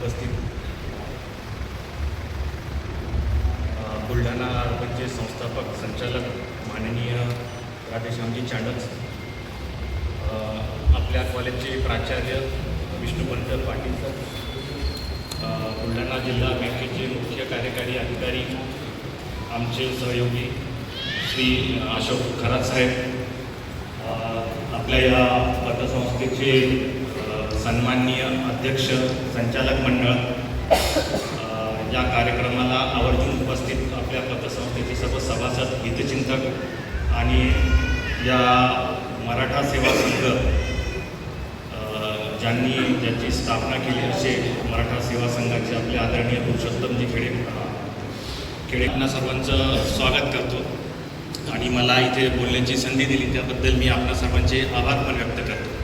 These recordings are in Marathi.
उपस्थित. बुलढाणा अर्बनचे संस्थापक संचालक माननीय राधेश्यामजी चांडक आपल्या कॉलेजचे प्राचार्य विष्णुपंत पाटील सर बुलढाणा जिल्हा बँकेचे मुख्य कार्यकारी अधिकारी आमचे सहयोगी श्री अशोक खरात साहेब आपल्या या पतसंस्थेचे सन्माननीय अध्यक्ष संचालक मंडळ या कार्यक्रमाला आवर्जून उपस्थित आपल्या पतसंस्थेचे सर्व सभासद हितचिंतक आणि या मराठा सेवा संघ ज्यांनी ज्यांची स्थापना केली असे मराठा सेवा संघाचे आपले आदरणीय पुरुषोत्तमजी खेडे खेडे सर्वांचं स्वागत करतो. आणि मला इथे बोलण्याची संधी दिली त्याबद्दल मी आपल्या सर्वांचे आभार पण व्यक्त करतो.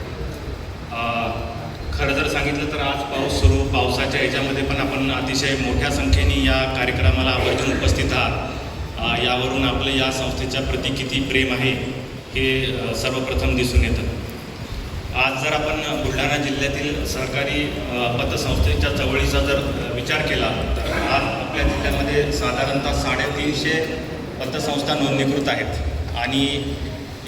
खरं जर सांगितलं तर आज पाऊस सुरू. पावसाच्या ह्याच्यामध्ये पण आपण अतिशय मोठ्या संख्येने या कार्यक्रमाला आवर्जून उपस्थित आहात. यावरून आपलं या संस्थेच्या प्रती किती प्रेम आहे हे सर्वप्रथम दिसून येतं. आज जर आपण बुलढाणा जिल्ह्यातील सहकारी पतसंस्थेच्या चवळीचा जर विचार केला तर आज आपल्या जिल्ह्यामध्ये साधारणतः साडेतीनशे पतसंस्था नोंदणीकृत आहेत. आणि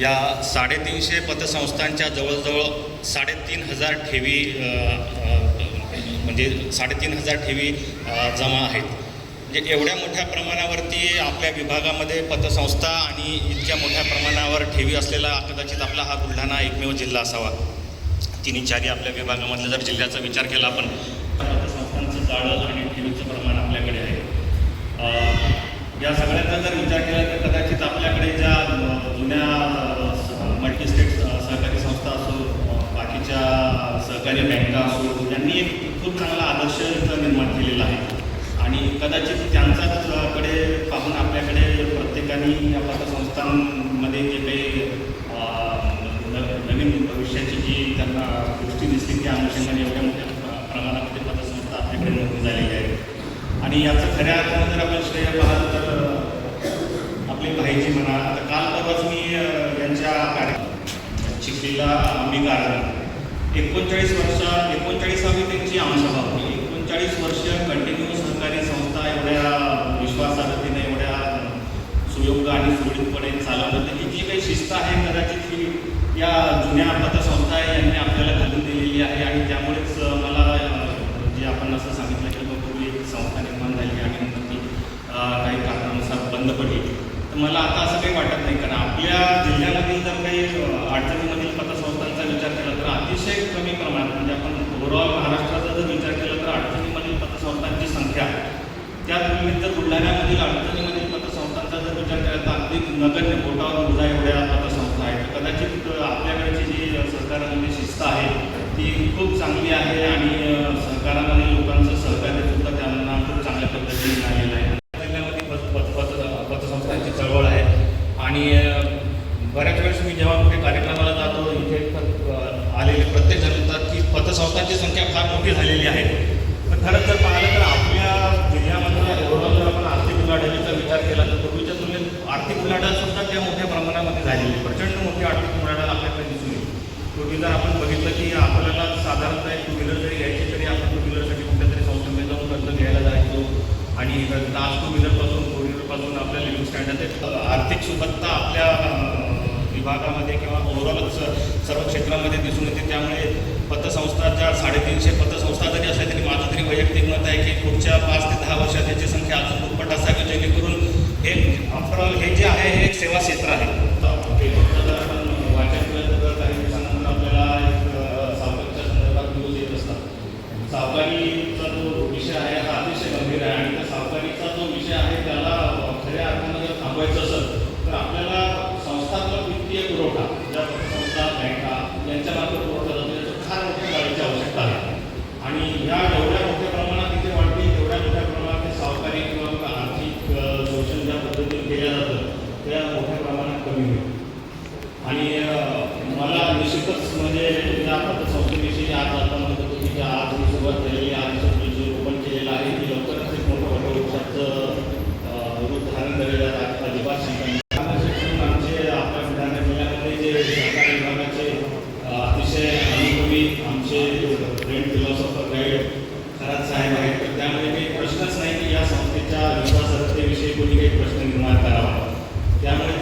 या साडेतीनशे पतसंस्थांच्या जवळजवळ साडेतीन हजार ठेवी म्हणजे साडेतीन हजार ठेवी जमा आहेत. म्हणजे एवढ्या मोठ्या प्रमाणावरती आपल्या विभागामध्ये पतसंस्था आणि इतक्या मोठ्या प्रमाणावर ठेवी असलेला कदाचित आपला हा बुलढाणा एकमेव जिल्हा असावा. तिन्ही चारी आपल्या विभागामधल्या जर जिल्ह्याचा विचार केला आपण पतसंस्थांचं जाळं आणि सहकारी बँका असो यांनी एक खूप चांगला आदर्श इथं निर्माण केलेला आहे. आणि कदाचित त्यांचाच कडे पाहून आपल्याकडे प्रत्येकाने या पतसंस्थांमध्ये जे काही नवीन भविष्याची जी त्यांना दृष्टी दिसली त्या अनुषंगाने एवढ्या मोठ्या प्रमाणामध्ये पतसंस्था आपल्याकडे नोंदणी झालेली आहे. आणि याचं खऱ्या अर्थानं जर आपण श्रेय पाहाल तर आपली भाईजी म्हणा आता काल परवाच मी यांच्या कार्य चिखलीला अंबिकार एकोणचाळीस वर्ष एकोणचाळीसावी त्यांची आमसभा होती एकोणचाळीस वर्ष कंटिन्यू सहकारी संस्था एवढ्या विश्वासार्हतेने एवढ्या सुयोग्य आणि सुरळीतपणे चालवलं त्याची जी काही शिस्त आहे कदाचित ही या जुन्या पतसंस्था आहे यांनी आपल्याला घालून दिलेली आहे आणि त्यामुळेच मला जे म्हणजे आपण असं सांगितलं की पूर्वी एक संस्था निर्माण झाली आणि नंतर ती काही कारणानुसार बंद पडली. तर मला आता असं काही वाटत नाही कारण आपल्या जिल्ह्यामधील जर काही अ, अडचणीमधील पतसंस्थांचा विचार केला तर अतिशय कमी प्रमाणात म्हणजे आपण ओव्हरऑल महाराष्ट्राचा जर विचार केला तर अडचणीमधील पतसंस्थांची संख्या. त्या तुलनेत जर बुलढाण्यामधील अडचणीमधील पतसंस्थांचा जर विचार केला तर अगदी नगण्य बोटावर मोजा एवढ्या पतसंस्था आहेत. कदाचित आपल्याकडची जी सरकारमध्ये शिस्त आहे ती खूप चांगली आहे आणि अ, सरकारामधील लोकांचं सहकार्य सुद्धा त्यांना खूप चांगल्या पद्धतीने मिळालेलं आहे जिल्ह्यामध्ये पत पत पत पतसंस्थांची चळवळ आहे आणि अ, बऱ्याच वेळेस मी जेव्हा कुठे कार्यक्रमाला जातो इथे तर, अ, आलेले प्रत्येक जण म्हणतात की लोकांची संख्या फार मोठी झालेली आहे. पण खरं तर पाहिलं तर आपल्या जिल्ह्यामध्ये ओव्हरऑल जर आपण आर्थिक उलाढालीचा विचार केला तर पूर्वीच्या तुलनेत आर्थिक उलाढाल सुद्धा त्या मोठ्या प्रमाणामध्ये झालेली आहे. प्रचंड मोठी आर्थिक उलाढाल आपल्याकडे दिसून येईल. पूर्वी जर आपण बघितलं की आपल्याला साधारणतः एक टू व्हीलर जरी घ्यायची तरी आपण टू व्हीलरसाठी कुठल्या तरी संस्थेमध्ये जाऊन कर्ज घ्यायला जायचो. आणि लास्ट टू व्हीलरपासून फोर व्हीलरपासून आपल्या लिव्हिंग स्टँडर्ड आर्थिक सुबत्ता आपल्या विभागामध्ये किंवा ओव्हरऑलच सर्व क्षेत्रामध्ये दिसून येते. त्यामुळे पतसंस्था साडेतीनशे पतसंस्था जरी असल्या तरी माझं तरी वैयक्तिक मत आहे की पुढच्या पाच ते दहा वर्षात याची संख्या अजून दुप्पट असावी जेणेकरून हे आफ्टरऑल हे जे आहे हे एक सेवा क्षेत्र आहे. जर आपण आपल्याला एक संदर्भात सावकारीचा जो विषय आहे हा अतिशय गंभीर आहे. आणि त्या सावकारीचा जो विषय आहे त्याला खऱ्या अर्थानं जर थांबवायचं असेल तर आपल्याला संस्थात्मक वित्तीय पुरवठा ज्या संस्था बँका यांच्यामार्फत पुरवठा जातो याचं फार मोठ्या गाडीची आवश्यकता आहे आणि ह्या एवढ्या मोठ्या प्रमाणात इथे वाढते तेवढ्या मोठ्या प्रमाणात ते सावकारी किंवा आर्थिक अ, शोषण ज्या पद्धतीने केलं जातं त्या मोठ्या प्रमाणात कमी होईल आणि अ, मला निश्चितच म्हणजे या पतसंस्थेविषयी आज आता म्हणत होतो की आज मी सुरुवात केलेली आज जे ओपन केलेलं आहे की लवकरच एक मोठं वटवृक्षाचं अ, रूप धारण झालेलं यात अजिबात शंका नाही. शिक्षण आमचे आपल्या बुलढाणा जिल्ह्यामध्ये जे सरकारी विभागाचे अ, अतिशय अनुभवी आमचे फ्रेंड फिलॉसॉफर गाईड खरात साहेब साहेब आहेत तर त्यामुळे काही प्रश्नच नाही की या संस्थेच्या विश्वासार्हतेविषयी कोणी काही प्रश्न निर्माण करावा त्यामुळे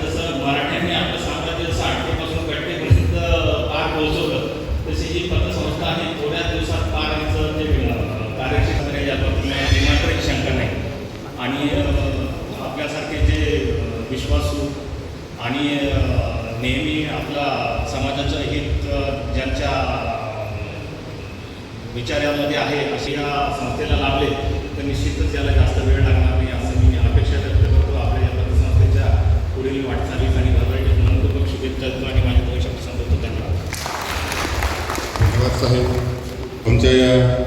आणि आपल्यासारखे जे विश्वासू आणि नेहमी आपला समाजाचं हित ज्यांच्या विचारामध्ये आहे अशी या संस्थेला लाभले तर निश्चितच याला जास्त वेळ लागणार नाही असं मी अपेक्षा व्यक्त करतो. आपल्या या संस्थेच्या पुढील वाटचालीत आणि भरवाईच्या मनपूर्वक शुभेच्छा देतो आणि माझ्या भविष्यात शब्द धन्यवाद. धन्यवाद साहेब. तुमच्या या